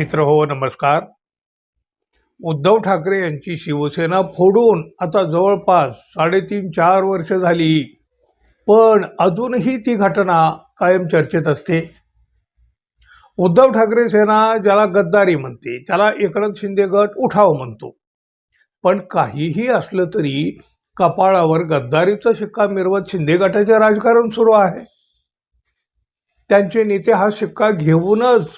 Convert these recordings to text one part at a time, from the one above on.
मित्र हो नमस्कार. उद्धव ठाकरे यांची शिवसेना फोडून आता जवळपास साडेतीन चार वर्ष झाली. पण अजूनही ती घटना कायम चर्चेत असते. उद्धव ठाकरे सेना ज्याला गद्दारी म्हणते त्याला एकनाथ शिंदे गट उठाव म्हणतो. पण काहीही असलं तरी कपाळावर गद्दारीचा शिक्का मिरवत शिंदे गटाचे राजकारण सुरू आहे. त्यांचे नेते हा शिक्का घेऊनच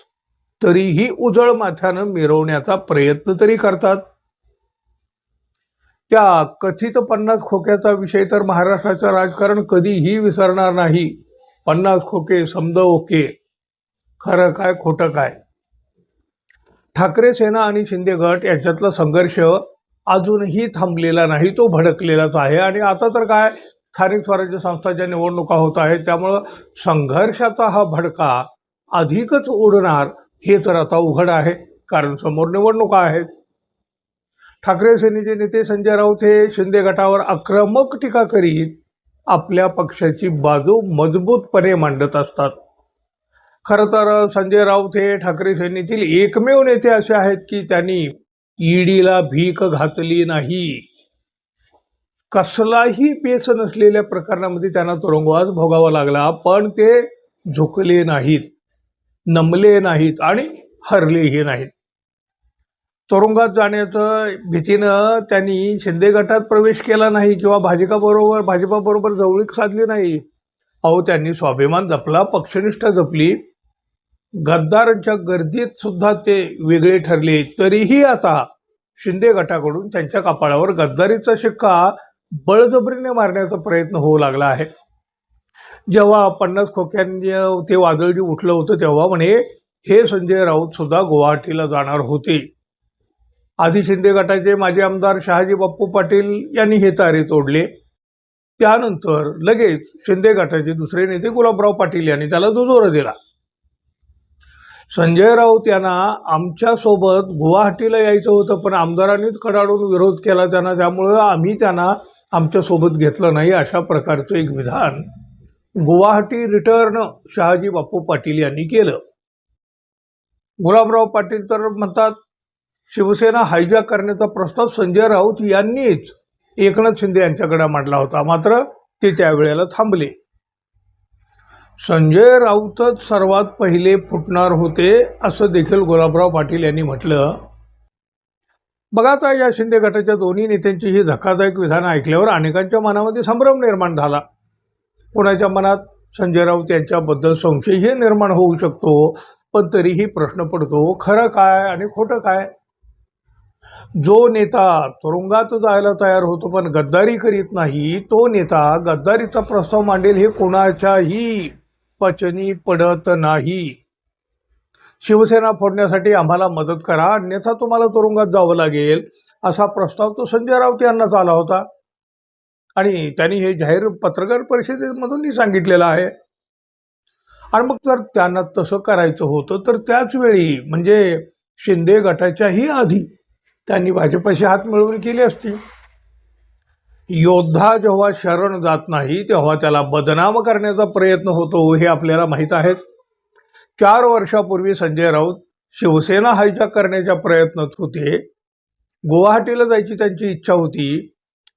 तरीही उजळ माथ्यानं मिरवण्याचा प्रयत्न तरी करतात. त्या कथित पन्नास खोक्याचा विषय तर महाराष्ट्राचं राजकारण कधीही विसरणार नाही. पन्नास खोके समद ओके. खरं काय खोटं काय? ठाकरे सेना आणि शिंदे गट यांच्यातला संघर्ष अजूनही थांबलेला नाही तो भडकलेलाच आहे. आणि आता तर काय? स्थानिक स्वराज्य संस्थाच्या निवडणुका होत आहेत त्यामुळं संघर्षाचा हा भडका अधिकच उडणार हे तर आता उघड आहे कारण समोर निवडणुका आहेत. ठाकरे सेनेचे नेते संजय राऊत हे शिंदे गटावर आक्रमक टीका करीत आपल्या पक्षाची बाजू मजबूतपणे मांडत असतात. खरं तर संजय राऊत हे ठाकरे सेनेतील एकमेव नेते असे आहेत की त्यांनी ईडीला भीक घातली नाही. कसलाही पेस नसलेल्या प्रकरणामध्ये त्यांना तुरुंगवास भोगावा लागला पण ते झुकले नाहीत. नमले नाहीत आणि हरलेही नाहीत. तुरुंगात जाण्याचं भीतीनं त्यांनी शिंदे गटात प्रवेश केला नाही किंवा भाजपाबरोबर भाजपाबरोबर जवळीक साधली नाही. अहो त्यांनी स्वाभिमान जपला पक्षनिष्ठा जपली. गद्दारांच्या गर्दीत सुद्धा ते वेगळे ठरले. तरीही आता शिंदे गटाकडून त्यांच्या कपाळावर गद्दारीचा शिक्का बळजबरीने मारण्याचा प्रयत्न होऊ लागला आहे. जेव्हा पन्नास खोक्यांनी ते वादळ जे उठलं होतं तेव्हा म्हणे हे संजय राऊत सुद्धा गुवाहाटीला जाणार होते. आधी शिंदे गटाचे माजी आमदार शहाजी बाप्पू पाटील यांनी हे तारे तोडले. त्यानंतर लगेच शिंदे गटाचे दुसरे नेते गुलाबराव पाटील यांनी त्याला दुजोरा दिला. संजय राऊत यांना आमच्यासोबत गुवाहाटीला यायचं होतं पण आमदारांनीच कडाडून विरोध केला त्यांना त्यामुळं आम्ही त्यांना आमच्यासोबत घेतलं नाही अशा प्रकारचं एक विधान. गुवाहाटी रिटर्न शहाजी बापू पाटील यांनी केलं. गुलाबराव पाटील तर म्हणतात शिवसेना हायजॅक करण्याचा प्रस्ताव संजय राऊत यांनीच एकनाथ शिंदे यांच्याकडे मांडला होता. मात्र ते त्यावेळेला थांबले. संजय राऊतच सर्वात पहिले फुटणार होते असं देखील गुलाबराव पाटील यांनी म्हटलं. बघा आता या शिंदे गटाच्या दोन्ही नेत्यांची ही धक्कादायक विधानं ऐकल्यावर अनेकांच्या मनामध्ये संभ्रम निर्माण झाला. कोणाच्या मनात संजय राऊत यांच्याबद्दल संशयही निर्माण होऊ शकतो पण तरीही प्रश्न पडतो खरं काय आणि खोटं काय? जो नेता तुरुंगात जायला तयार होतो पण गद्दारी करीत नाही तो नेता गद्दारीचा प्रस्ताव मांडेल हे कोणाच्याही पचनी पडत नाही. शिवसेना फोडण्यासाठी आम्हाला मदत करा अन्यथा तुम्हाला तुरुंगात जावं लागेल असा प्रस्ताव तो संजय राऊत यांनाच आला होता. आणि त्यांनी हे जाहीर पत्रकार परिषदेमधूनही सांगितलेलं आहे. आणि मग जर त्यांना तसं करायचं होतं तर त्याचवेळी म्हणजे शिंदे गटाच्याही आधी त्यांनी भाजपाशी हात मिळवणी केली असती. योद्धा जेव्हा शरण जात नाही तेव्हा त्याला बदनाम करण्याचा प्रयत्न होतो हे आपल्याला माहीत आहे. चार वर्षापूर्वी संजय राऊत शिवसेना हायजॅक करण्याच्या प्रयत्नात होते. गुवाहाटीला जायची त्यांची इच्छा होती.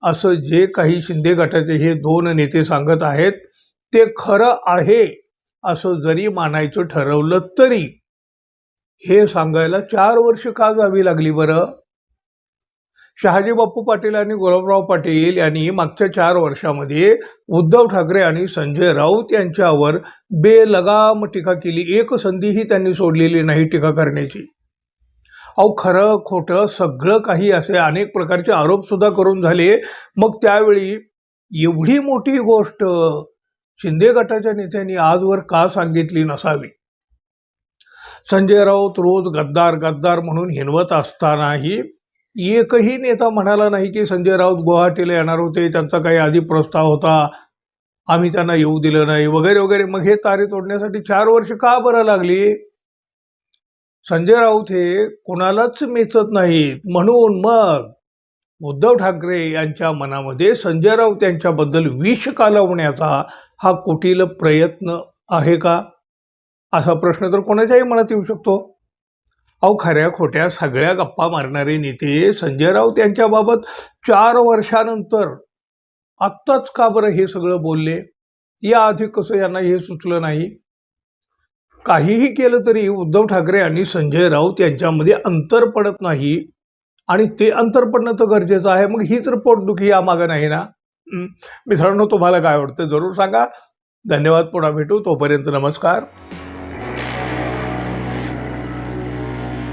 असं जे काही शिंदे गटाचे हे दोन नेते सांगत आहेत ते खरं आहे असं जरी मानायचं ठरवलं तरी. हे सांगायला चार वर्ष का जावी लागली बरं? शहाजी बाप्पू पाटील आणि गुलाबराव पाटील यांनी मागच्या चार वर्षामध्ये उद्धव ठाकरे आणि संजय राऊत यांच्यावर बेलगाम टीका केली. एक संधीही त्यांनी सोडलेली नाही टीका करण्याची. अहो खरं खोटं सगळं काही असे अनेक प्रकारचे आरोपसुद्धा करून झाले. मग त्यावेळी एवढी मोठी गोष्ट शिंदे गटाच्या नेत्यांनी आजवर का सांगितली नसावी? संजय राऊत रोज गद्दार गद्दार म्हणून हिनवत असतानाही एकही नेता म्हणाला नाही की संजय राऊत गुवाहाटीला येणार होते त्यांचा काही आधी प्रस्ताव होता आम्ही त्यांना येऊ दिलं नाही वगैरे वगैरे. मग हे तारे तोडण्यासाठी चार वर्ष का बरं लागली? संजय राऊत हे कोणालाच मेचत नाहीत म्हणून मग उद्धव ठाकरे यांच्या मनामध्ये संजय राऊत यांच्याबद्दल विष कालवण्याचा हा कुटील प्रयत्न आहे का? असा प्रश्न तर कोणाच्याही मनात येऊ शकतो. अहो खऱ्या खोट्या सगळ्या गप्पा मारणारे नेते संजय राऊत यांच्याबाबत चार वर्षानंतर आत्ताच का बरं हे सगळं बोलले? याआधी कसं यांना हे सुचलं नाही? काहीही केलं तरी उद्धव ठाकरे आणि संजय राऊत यांच्यामध्ये अंतर पडत नाही. आणि ते अंतर पडणं तर गरजेचं आहे. मग ही तर पोटदुखी यामागं नाही ना? मित्रांनो तुम्हाला काय वाटतं? जरूर सांगा. धन्यवाद. पुन्हा भेटू. तोपर्यंत नमस्कार.